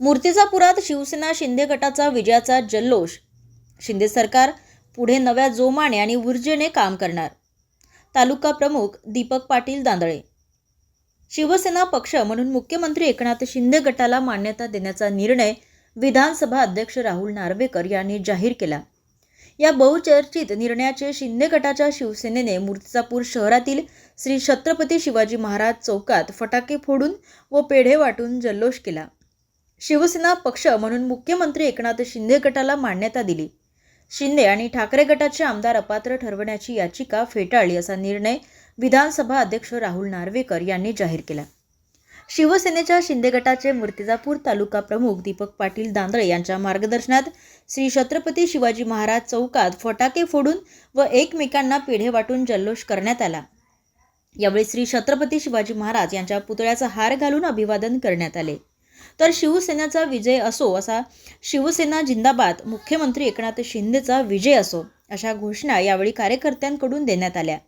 मूर्तिजापुरात शिवसेना शिंदे गटाचा विजयाचा जल्लोष. शिंदे सरकार पुढे नव्या जोमाने आणि ऊर्जेने काम करणार. तालुका प्रमुख दीपक पाटील दांदळे. शिवसेना पक्ष म्हणून मुख्यमंत्री एकनाथ शिंदे गटाला मान्यता देण्याचा निर्णय विधानसभा अध्यक्ष राहुल नार्वेकर यांनी जाहीर केला. या बहुचर्चित निर्णयाचे शिंदे गटाच्या शिवसेनेने मूर्तिजापूर शहरातील श्री छत्रपती शिवाजी महाराज चौकात फटाके फोडून व पेढे वाटून जल्लोष केला. शिवसेना पक्ष म्हणून मुख्यमंत्री एकनाथ शिंदे गटाला मान्यता दिली. शिंदे आणि ठाकरे गटाचे आमदार अपात्र ठरवण्याची याचिका फेटाळली असा निर्णय विधानसभा अध्यक्ष राहुल नार्वेकर यांनी जाहीर केला. शिवसेनेच्या शिंदे गटाचे मूर्तिजापूर तालुका प्रमुख दीपक पाटील दांदळे यांच्या मार्गदर्शनात श्री छत्रपती शिवाजी महाराज चौकात फटाके फोडून व एकमेकांना पेढे वाटून जल्लोष करण्यात आला. यावेळी श्री छत्रपती शिवाजी महाराज यांच्या पुतळ्याचा हार घालून अभिवादन करण्यात आले. तर शिवसेनेचा विजय असो असा शिवसेना जिंदाबाद मुख्यमंत्री एकनाथ शिंदेचा विजय असो अशा घोषणा यावेळी कार्यकर्त्यांकडून देण्यात आल्या.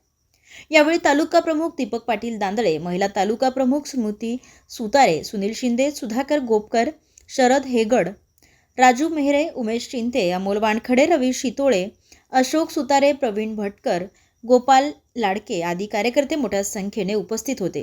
यावेळी तालुका प्रमुख दीपक पाटील दांदळे महिला तालुका प्रमुख स्मृती सुतारे सुनील शिंदे सुधाकर गोपकर शरद हेगड राजू मेहरे उमेश चिंते अमोल वानखडे रवी शितोळे अशोक सुतारे प्रवीण भटकर गोपाल लाडके आदी कार्यकर्ते मोठ्या संख्येने उपस्थित होते.